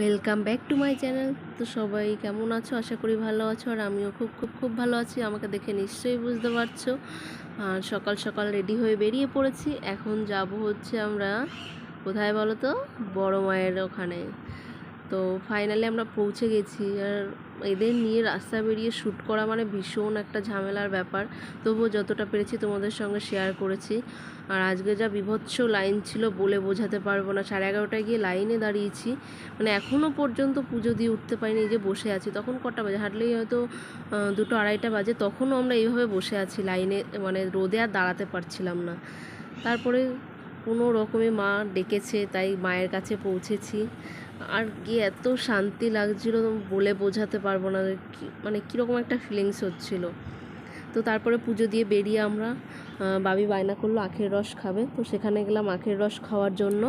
Welcome back to my channel তো সবাই কেমন আছো? আশা করি ভালো আছো, আর আমিও খুব খুব খুব ভালো আছি। আমাকে দেখে নিশ্চয়ই বুঝতে পারছ। আর সকাল সকাল রেডি হয়ে বেরিয়ে পড়েছি। এখন যাব হচ্ছে আমরা, কোথায় বলো তো? বড়ো মায়ের ওখানে। তো ফাইনালি আমরা পৌঁছে গেছি। আর এদের নিয়ে রাস্তা বেরিয়ে শ্যুট করা মানে ভীষণ একটা ঝামেলার ব্যাপার। তবুও যতটা পেরেছি তোমাদের সঙ্গে শেয়ার করেছি। আর আজকে যা বিভৎস লাইন ছিল বলে বোঝাতে পারব না। সাড়ে এগারোটায় গিয়ে লাইনে দাঁড়িয়েছি। মানে এখনও পর্যন্ত পুজো দিয়ে উঠতে পারিনি যে বসে আছি। তখন কটা বাজে? হাঁটলেই হয়তো দুটো আড়াইটা বাজে। তখনও আমরা এইভাবে বসে আছি লাইনে মানে রোদে আর দাঁড়াতে পারছিলাম না। তারপরে কোনো রকমে মা ডেকেছে, তাই মায়ের কাছে পৌঁছেছি। আর গিয়ে এত শান্তি লাগছিল বলে বোঝাতে পারব না মানে কীরকম একটা ফিলিংস হচ্ছিল। তো তারপরে পুজো দিয়ে বেরিয়ে আমরা বাবি বায়না করল, আখের রস খাবে। তো সেখানে গেলাম আখের রস খাওয়ার জন্য।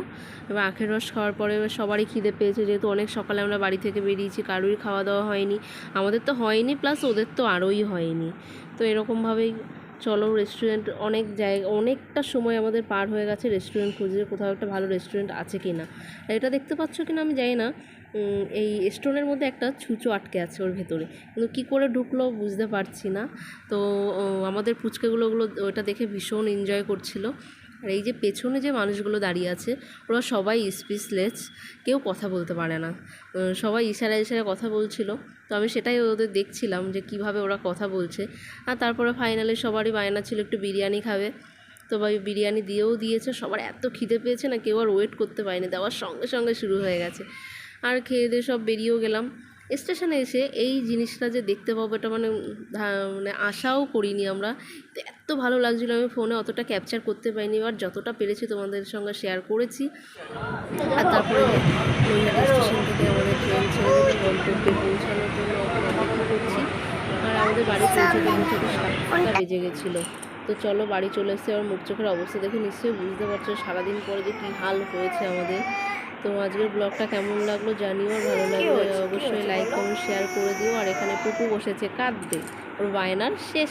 এবার আখের রস খাওয়ার পরে সবারই খিদে পেয়েছে, যেহেতু অনেক সকালে আমরা বাড়ি থেকে বেরিয়েছি, কারোরই খাওয়া দাওয়া হয়নি। আমাদের তো হয়নি প্লাস ওদের তো আরোই হয়নি। তো এরকমভাবেই চলো রেস্টুরেন্ট অনেক জায়গা অনেকটা সময় আমাদের পার হয়ে গেছে রেস্টুরেন্ট খুঁজে, কোথাও একটা ভালো রেস্টুরেন্ট আছে কি না এটা দেখতে পাচ্ছ কি না আমি জানি না। এই স্টোনের মধ্যে একটা ছুঁচো আটকে আছে ওর ভেতরে। কিন্তু কী করে ঢুকলো বুঝতে পারছি না। তো আমাদের ফুচকেগুলোগুলো ওটা দেখে ভীষণ এনজয় করছিল। আর এই যে পেছনে যে মানুষগুলো দাঁড়িয়ে আছে, ওরা সবাই স্পিচলেস কেউ কথা বলতে পারে না। সবাই ইশারা ইশারায় কথা বলছিল। তো আমি সেটাই ওদের দেখছিলাম যে কীভাবে ওরা কথা বলছে। আর তারপরে ফাইনালে সবারই বায়না ছিল একটু বিরিয়ানি খাবে। তো ভাই বিরিয়ানি দিয়েও দিয়েছে, সবার এত খিদে পেয়েছে না, কেউ আর ওয়েট করতে পারেনি। দেওয়ার সঙ্গে সঙ্গে শুরু হয়ে গেছে। আর খেয়ে দিয়ে সব বেরিয়েও গেলাম। স্টেশনে এসে এই জিনিসটা যে দেখতে পাবো এটা মানে মানে আশাও করিনি আমরা। তো এত ভালো লাগছিল আমি ফোনে অতটা ক্যাপচার করতে পারিনি আর যতটা পেরেছি তোমাদের সঙ্গে শেয়ার করেছি। আর তারপরে নৈহাটি স্টেশন থেকে আমাদের ট্রেন ছেড়ে গন্তব্যে পৌঁছানোর জন্য অপেক্ষা করছি। আর আমাদের বাড়ি পৌঁছতে সাতটা বেজে গেছিল। তো চলো বাড়ি চলে এসেছে আর মুখ চোখের অবস্থা দেখে নিশ্চয়ই বুঝতে পারছ সারাদিন পরে যে কী হাল হয়েছে আমাদের। তো আজকের ব্লগটা কেমন লাগল জানিও আর ভালো লাগল অবশ্যই লাইক কমেন্ট শেয়ার করে দিও। আর এখানে টুকু বসেছে কাঁদতে ওর বায়নার শেষ।